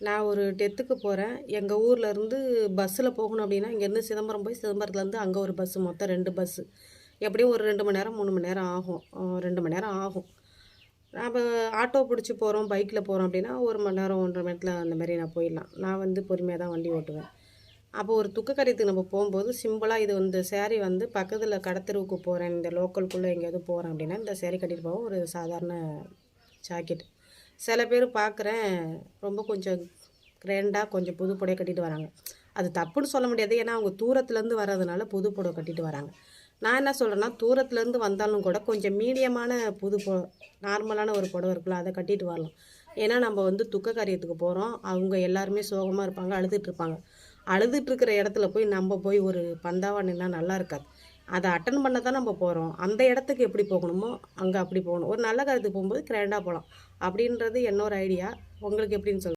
நான் ஒரு டெத்துக்கு போகிறேன் எங்கள் ஊரில் இருந்து பஸ்ஸில் போகணும் அப்படின்னா இங்கேருந்து சிதம்பரம் போய் சிதம்பரத்துலேருந்து அங்கே ஒரு பஸ்ஸு மொத்தம் ரெண்டு பஸ்ஸு எப்படியும் ஒரு ரெண்டு மணி நேரம் மூணு மணி நேரம் ஆகும். ரெண்டு மணி நேரம் ஆகும். நம்ம ஆட்டோ பிடிச்சி போகிறோம் பைக்கில் போகிறோம் அப்படின்னா ஒரு மணி நேரம் ஒன்றரை மணி நேரத்தில் அந்த மாதிரி நான் போயிடலாம். நான் வந்து பொறுமையாக தான் வண்டி ஓட்டுவேன். அப்போ ஒரு துக்க காரியத்துக்கு நம்ம போகும்போது சிம்பிளாக இது வந்து சேரீ வந்து பக்கத்தில் கடத்தெருவுக்கு போகிறேன் இந்த லோக்கலுக்குள்ளே எங்கேயாவது போகிறேன் அப்படின்னா இந்த சேரீ கட்டிட்டு போவோம் ஒரு சாதாரண ஜாக்கெட் சில பேர் பார்க்குறேன் ரொம்ப கொஞ்சம் கிராண்டாக கொஞ்சம் புது புடவை கட்டிட்டு வராங்க. அது தப்புன்னு சொல்ல முடியாது. ஏன்னா அவங்க தூரத்துலேருந்து வர்றதுனால புது புடவை கட்டிட்டு வராங்க. நான் என்ன சொல்கிறேன்னா தூரத்துலேருந்து வந்தாலும் கூட கொஞ்சம் மீடியமான புது பொ நார்மலான ஒரு புடவை இருக்குல்ல அதை கட்டிட்டு வரலாம். ஏன்னா நம்ம வந்து துக்க காரியத்துக்கு போகிறோம் அவங்க எல்லாருமே சோகமாக இருப்பாங்க அழுதுட்டு இருப்பாங்க. அழுதுட்டு இருக்கிற இடத்துல போய் நம்ம போய் ஒரு பந்தாவா நின்னா நல்லா இருக்காது. அதை அட்டன் பண்ண தான் நம்ம போகிறோம் அந்த இடத்துக்கு எப்படி போகணுமோ அங்கே அப்படி போகணும். ஒரு நல்ல காரியத்துக்கு போகும்போது கிராண்டாக போகலாம் அப்படின்றது என்னோட ஐடியா உங்களுக்கு எப்படின்னு சொல்லுங்கள்